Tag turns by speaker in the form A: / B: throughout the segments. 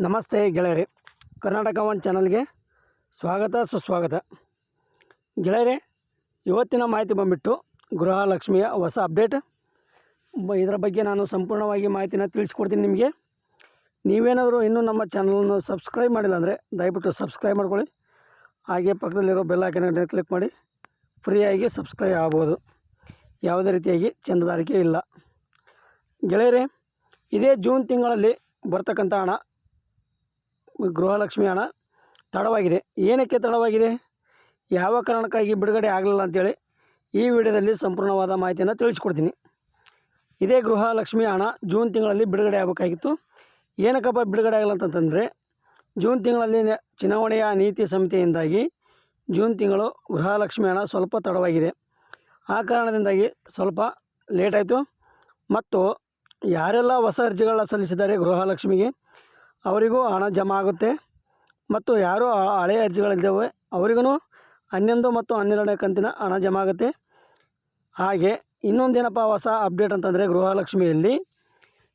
A: ನಮಸ್ತೆ ಗೆಳೆಯರೆ, ಕರ್ನಾಟಕ ಒನ್ ಚಾನಲ್ಗೆ ಸ್ವಾಗತ ಸುಸ್ವಾಗತ. ಗೆಳೆಯರೆ, ಇವತ್ತಿನ ಮಾಹಿತಿ ಬಂದುಬಿಟ್ಟು ಗೃಹಲಕ್ಷ್ಮಿಯ ಹೊಸ ಅಪ್ಡೇಟ್. ಇದರ ಬಗ್ಗೆ ನಾನು ಸಂಪೂರ್ಣವಾಗಿ ಮಾಹಿತಿನ ತಿಳಿಸ್ಕೊಡ್ತೀನಿ ನಿಮಗೆ. ನೀವೇನಾದರೂ ಇನ್ನೂ ನಮ್ಮ ಚಾನಲನ್ನು ಸಬ್ಸ್ಕ್ರೈಬ್ ಮಾಡಿಲ್ಲ ಅಂದರೆ ದಯವಿಟ್ಟು ಸಬ್ಸ್ಕ್ರೈಬ್ ಮಾಡ್ಕೊಳ್ಳಿ. ಹಾಗೆ ಪಕ್ಕದಲ್ಲಿರೋ ಬೆಲ್ ಐಕನ್ ಕ್ಲಿಕ್ ಮಾಡಿ, ಫ್ರೀಯಾಗಿ ಸಬ್ಸ್ಕ್ರೈಬ್ ಆಗ್ಬೋದು. ಯಾವುದೇ ರೀತಿಯಾಗಿ ಚಂದದಾರಿಕೆ ಇಲ್ಲ. ಗೆಳೆಯರೆ, ಇದೇ ಜೂನ್ ತಿಂಗಳಲ್ಲಿ ಬರ್ತಕ್ಕಂಥ ಹಣ ಗೃಹಲಕ್ಷ್ಮಿ ಹಣ ತಡವಾಗಿದೆ. ಏನಕ್ಕೆ ತಡವಾಗಿದೆ? ಯಾವ ಕಾರಣಕ್ಕಾಗಿ ಬಿಡುಗಡೆ ಆಗಲಿಲ್ಲ ಅಂತೇಳಿ ಈ ವಿಡಿಯೋದಲ್ಲಿ ಸಂಪೂರ್ಣವಾದ ಮಾಹಿತಿಯನ್ನು ತಿಳಿಸ್ಕೊಡ್ತೀನಿ. ಇದೇ ಗೃಹಲಕ್ಷ್ಮಿ ಹಣ ಜೂನ್ ತಿಂಗಳಲ್ಲಿ ಬಿಡುಗಡೆ ಆಗಬೇಕಾಗಿತ್ತು. ಏನಕ್ಕಪ್ಪ ಬಿಡುಗಡೆ ಆಗಲ್ಲ ಅಂತಂತಂದರೆ, ಜೂನ್ ತಿಂಗಳಲ್ಲಿ ಚುನಾವಣೆಯ ನೀತಿ ಸಂಹಿತೆಯಿಂದಾಗಿ ಜೂನ್ ತಿಂಗಳು ಗೃಹಲಕ್ಷ್ಮಿ ಹಣ ಸ್ವಲ್ಪ ತಡವಾಗಿದೆ. ಆ ಕಾರಣದಿಂದಾಗಿ ಸ್ವಲ್ಪ ಲೇಟಾಯಿತು ಮತ್ತು ಯಾರೆಲ್ಲ ಹೊಸ ಅರ್ಜಿಗಳನ್ನ ಸಲ್ಲಿಸಿದ್ದಾರೆ ಗೃಹಲಕ್ಷ್ಮಿಗೆ ಅವರಿಗೂ ಹಣ ಜಮಾ ಆಗುತ್ತೆ. ಮತ್ತು ಯಾರು ಹಳೆಯ ಅರ್ಜಿಗಳಿದ್ದಾವೆ ಅವರಿಗೂ ಹನ್ನೊಂದು ಮತ್ತು ಹನ್ನೆರಡನೇ ಕಂತಿನ ಹಣ ಜಮಾ ಆಗುತ್ತೆ. ಹಾಗೆ ಇನ್ನೊಂದೇನಪ್ಪ ಹೊಸ ಅಪ್ಡೇಟ್ ಅಂತಂದರೆ ಗೃಹಲಕ್ಷ್ಮಿಯಲ್ಲಿ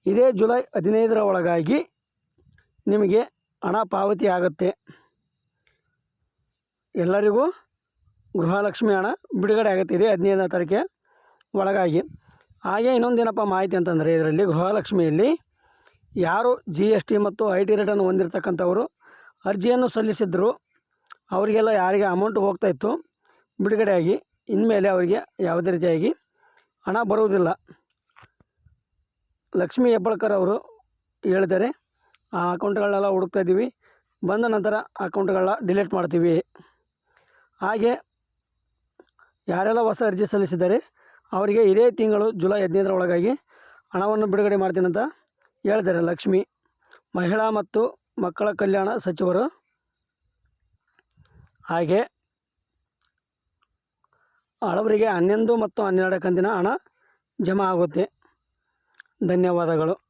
A: ಇದೇ ಜುಲೈ ಹದಿನೈದರ ಒಳಗಾಗಿ ನಿಮಗೆ ಹಣ ಪಾವತಿ ಆಗುತ್ತೆ. ಎಲ್ಲರಿಗೂ ಗೃಹಲಕ್ಷ್ಮಿ ಹಣ ಬಿಡುಗಡೆ ಆಗುತ್ತೆ ಇದೇ ಹದಿನೈದನೇ ತಾರೀಕಿಗೆ ಒಳಗಾಗಿ. ಹಾಗೆ ಇನ್ನೊಂದೇನಪ್ಪ ಮಾಹಿತಿ ಅಂತಂದರೆ, ಇದರಲ್ಲಿ ಗೃಹಲಕ್ಷ್ಮಿಯಲ್ಲಿ ಯಾರು ಜಿ ಎಸ್ ಟಿ ಮತ್ತು ಐ ಟಿ ರಿಟರ್ನ್ ಹೊಂದಿರತಕ್ಕಂಥವರು, ಅರ್ಜಿಯನ್ನು ಸಲ್ಲಿಸಿದ್ದರು ಅವರಿಗೆಲ್ಲ ಯಾರಿಗೆ ಅಮೌಂಟ್ ಹೋಗ್ತಾ ಇತ್ತು, ಬಿಡುಗಡೆಯಾಗಿ, ಇನ್ಮೇಲೆ ಅವರಿಗೆ ಯಾವುದೇ ರೀತಿಯಾಗಿ ಹಣ ಬರುವುದಿಲ್ಲ. ಲಕ್ಷ್ಮೀ ಹೆಬ್ಬಳ್ಕರ್ ಅವರು ಹೇಳಿದ್ದಾರೆ, ಆ ಅಕೌಂಟ್ಗಳನ್ನೆಲ್ಲ ಹುಡುಕ್ತಾ ಇದ್ದೀವಿ, ಬಂದ ನಂತರ ಅಕೌಂಟ್ಗಳನ್ನ ಡಿಲೀಟ್ ಮಾಡ್ತೀವಿ. ಹಾಗೆ ಯಾರೆಲ್ಲ ಹೊಸ ಅರ್ಜಿ ಸಲ್ಲಿಸಿದ್ದಾರೆ, ಅವರಿಗೆ ಇದೇ ತಿಂಗಳು ಜುಲೈ ಹದಿನೈದರ ಒಳಗಾಗಿ ಹಣವನ್ನು ಬಿಡುಗಡೆ ಮಾಡ್ತೀನಂತ ಹೇಳಿದ್ದಾರೆ ಲಕ್ಷ್ಮಿ, ಮಹಿಳಾ ಮತ್ತು ಮಕ್ಕಳ ಕಲ್ಯಾಣ ಸಚಿವರು. ಹಾಗೆ ಹಳಬರಿಗೆ ಹನ್ನೊಂದು ಮತ್ತು ಹನ್ನೆರಡು ಕಂತಿನ ಹಣ ಜಮಾ ಆಗುತ್ತೆ. ಧನ್ಯವಾದಗಳು.